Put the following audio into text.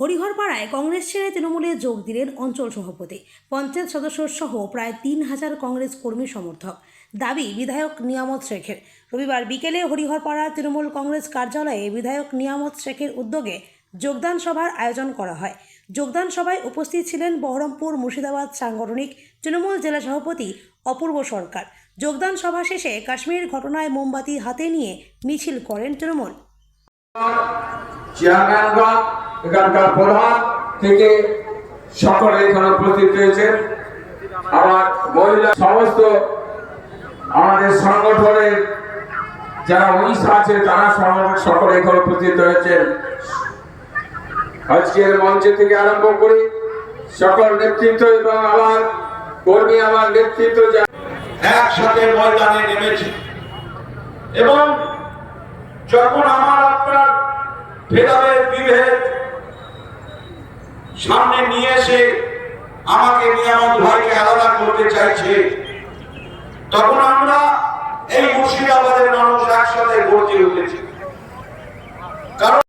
হরিহরপাড়ায় কংগ্রেস ছেড়ে তৃণমূলে যোগ দিলেন অঞ্চল সভাপতি। পঞ্চায়েত সদস্য সহ প্রায় তিন হাজার কংগ্রেস কর্মী সমর্থক। দাবি, বিধায়ক নিয়ামত শেখের। রবিবার বিকেলে হরিহরপাড়া তৃণমূল কংগ্রেস কার্যালয়ে বিধায়ক নিয়ামত শেখের উদ্যোগে যোগদান সভার আয়োজন করা হয়। যোগদান সভায় উপস্থিত ছিলেন বহরমপুর মুর্শিদাবাদ সাংগঠনিক তৃণমূল জেলা সভাপতি অপূর্ব সরকার। যোগদান সভা শেষে কাশ্মীর ঘটনায় মোমবাতি হাতে নিয়ে মিছিল করেন তৃণমূল। এখানকার প্রধান থেকে সকলে এখানে উপস্থিত হয়েছেন আমার মহিলা সমস্ত আমাদের সংগঠনের যারা উড়িষ্যা আছে, তারা সকলে এখানে উপস্থিত হয়েছেন আজকের মঞ্চে থেকে আরম্ভ করে সকল নেতৃত্ব এবং আমার কর্মী, আমার নেতৃত্ব একসাথে ময়দানে নেমেছে। এবং যখন আমার আপনার ভেদাভেদ সামনে নিয়ে এসে আমাকে নিয়ামত ভাইকে আলাদা করতে চাইছে। তখন আমরা এই মুর্শিদাবাদের মানুষ একসাথে ভর্তি উঠেছি। কারণ